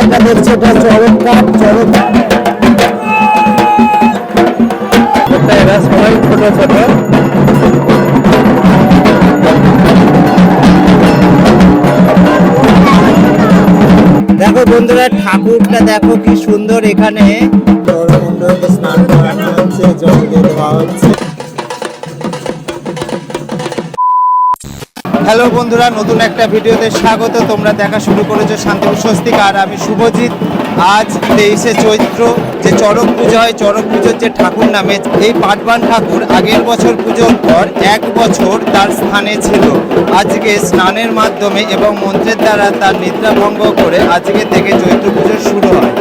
এটা দেখছে এটা চরক কাঠ এরা? সবাই ছোট ছোট। দেখো বন্ধুরা ঠাকুরটা দেখো কি সুন্দর এখানে। স্নান করানো হচ্ছে জল দিয়ে দেওয়া হচ্ছে হ্যালো বন্ধুরা, নতুন একটা ভিডিওতে স্বাগত। তোমরা দেখা শুরু করেছ শান্তিপুর স্বস্তিক, আর আমি শুভজিৎ। আজ তেইশে চৈত্র যে চড়ক পুজো হয়, চড়ক পুজোর যে ঠাকুর নামে, এই পাটবান ঠাকুর আগের বছর পুজোর পর এক বছর তার স্থানে ছিল। আজকে স্নানের মাধ্যমে এবং মন্ত্রের দ্বারা তার নিদ্রা ভঙ্গ করে আজকে থেকে চৈত্র পুজো শুরু হয়।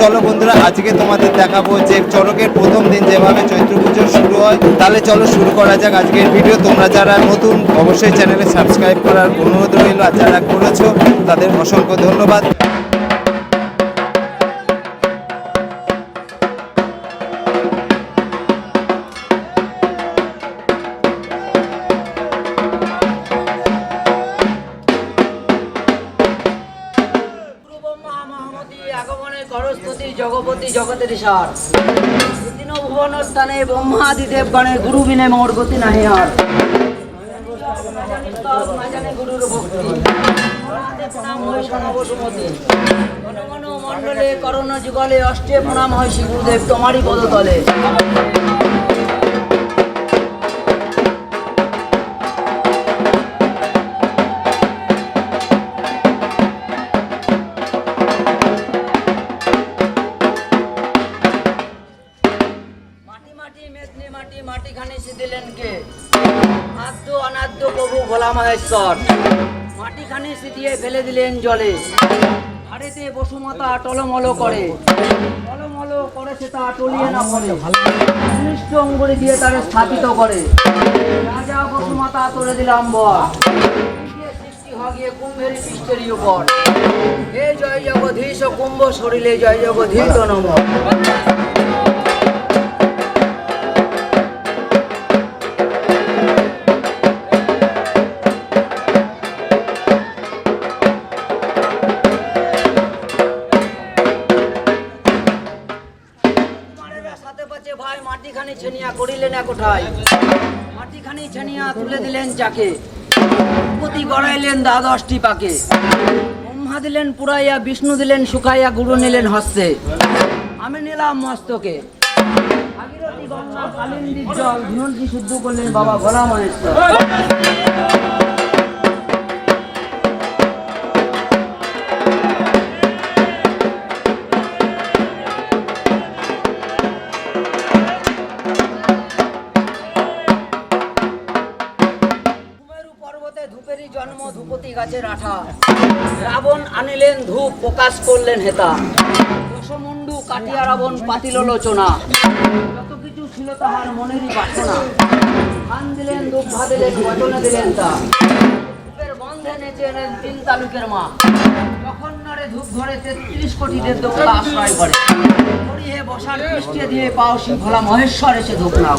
চলো বন্ধুরা, আজকে তোমাদের দেখাবো যে চড়কের প্রথম দিন যেভাবে চৈত্র পুজো শুরু হয়। তাহলে চলো শুরু করা যাক আজকের ভিডিও। তোমরা যারা নতুন, অবশ্যই চ্যানেলে সাবস্ক্রাইব করার অনুরোধ রইল। আর যারা করেছ, তাদের অসংখ্য ধন্যবাদ। জগতের সার দিন ভুবন স্থানে ব্রহ্মাদিদেব গণে গুরু বিনে মোর গতি নাহি আর। গুরুর ভক্তি। মণ্ডলে করণ যুগলে অষ্টে প্রণাম হয় শ্রী তোমারই পদতলে। মহেশ্বর মাটি খানি দিয়ে ফেলে দিলেন জলে। ঘাড়েতে বসুমাতা টলমল করে। টলমল করে সে তা টলিয়ে না পড়ে। ঘনিষ্ঠ অঙ্গুলি দিয়ে তারে স্থাপিত করে। রাজা বসুমাতা তোরে দিলাম বর হগিয়ে কুম্ভের পৃষ্ঠের উপর। হে জয় জগধীশ কুম্ভ শরীরে জয় জগধীশ নম সাথে পাচ্ছে ভাই, মাটিখানি ছেনিয়া করিলেন কোঠায়। মাটিখানি ছেনিয়া তুলে দিলেন চাকে পতি গড়াইলেন দ্বাদশটি পাকে। ব্রহ্মা দিলেন পুরাইয়া, বিষ্ণু দিলেন শুকাইয়া, গুরু নিলেন হস্তে। আমি নিলাম মস্তকে। জল শুদ্ধ করলেন বাবা ভোলা পর্বতে জন্ম ধূপতি গাছের আঠা। রাবণ আনিলেন ধূপ, প্রকাশ করলেন হেতা। দশমুন্ডু কাটিয়া রাবণ পাতিল লোচনা। যত কিছু ছিল তাহার মনেরই বাসনা। ধান দিলেন ধূপ ভাদিলেন বচনে দিলেন তা। ধূপের বন্ধে নেচে এলেন তিন তালুকের মা। তখন নরে ধূপ ধরে তেত্রিশ কোটি দেবতা আশ্রয় করে। হরি হে বসার পৃষ্ঠে দিয়ে পাওসি ভোলা মহেশ্বর এসে ধূপ নাও।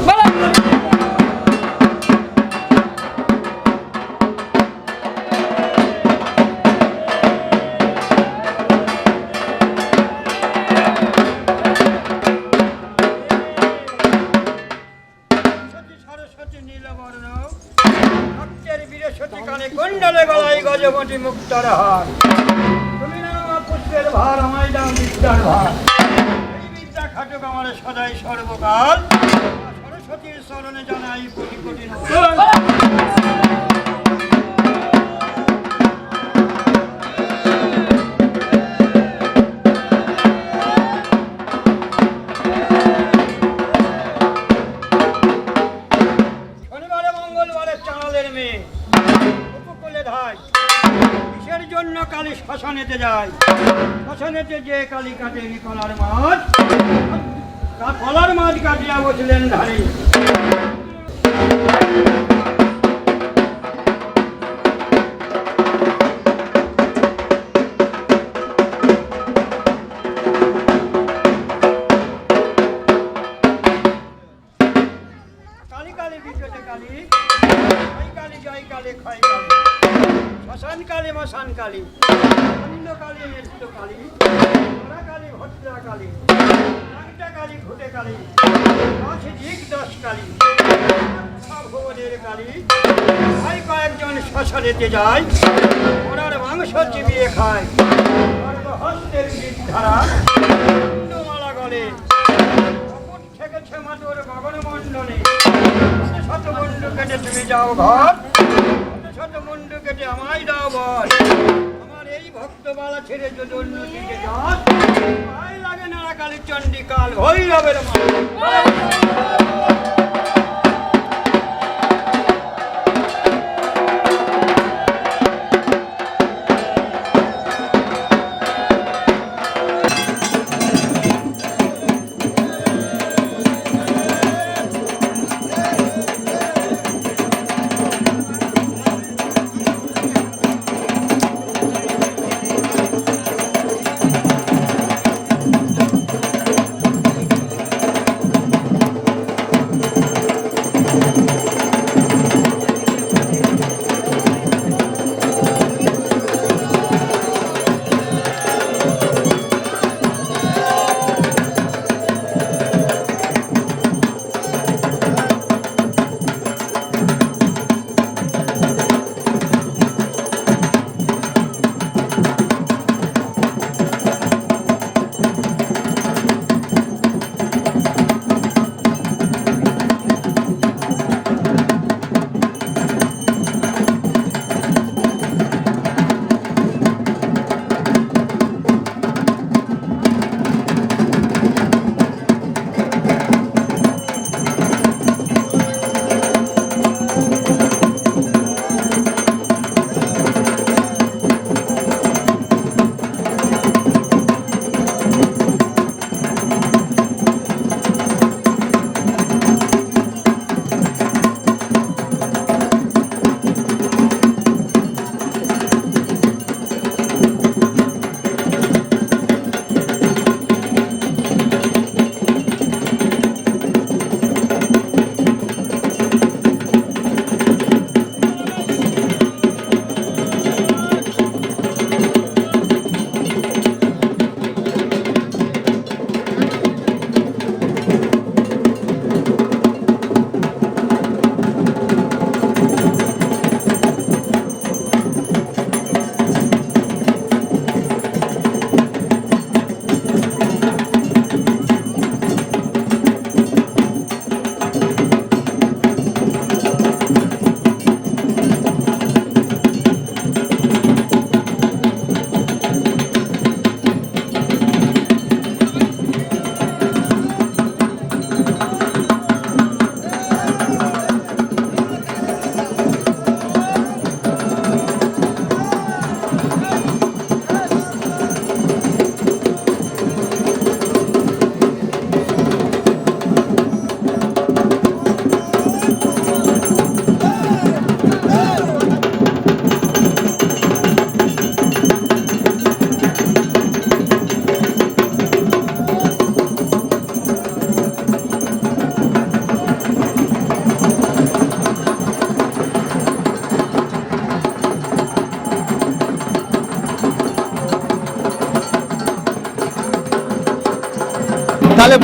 গজবটি মুক্তার হার তুমি নাও পুত্রের ভার, আমায় দাও বিদ্যার ভার। এই বিদ্যা খাটুক আমার সদাই সর্বকাল। সরস্বতীর চরণে জানাই কোটি কোটি শ্মশানেতে যাই। শ্মশানেতে যে কালী কাটে কলার মাছ। কলার মাছ কাটিয়া বসলেন ধারে। কালী কালী বিকেটে কালী জয় কালী জয় কালী ক্ষয় কালী মশান কালী নিত্য কালী ওরা কালী ভদ্রা কালী কালী ঘুটে কালী দশ দিক দশ ভবনের কালী ভাই কয়েকজন শ্মশানেতে যায়। ওনার মাংস চিবিয়ে খায়। হস্তের ধারা মালা গলে। ঠেকেছে মাতুর গগন মণ্ডলে শত মুন্ডু কেটে তুমি যাও ঘর। শত মুন্ডু কেটে আমায় দাও বল আমার এই ভক্তবালা ছেড়ে যদি যাস ভাই লাগে না কালী চণ্ডীকাল ভৈরবের মা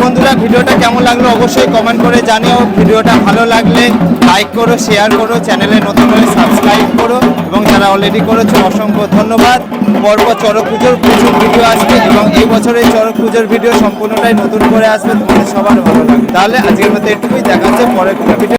বন্ধুরা, ভিডিওটা কেমন লাগল অবশ্যই কমেন্ট করে জানিও। ভিডিওটা ভালো লাগলে লাইক করো শেয়ার করো, চ্যানেলে নতুন হলে সাবস্ক্রাইব করো এবং যারা অলরেডি করেছ, অসংখ্য ধন্যবাদ। পরপর চরক পুজোর প্রচুর ভিডিও আসবে এবং এই বছরের চরক পুজোর ভিডিও সম্পূর্ণটাই নতুন করে আসবে। তোমাদের সবার ভালো লাগবে। তাহলে আজকের মধ্যে এটুকুই। দেখা হচ্ছে পরের ভিডিও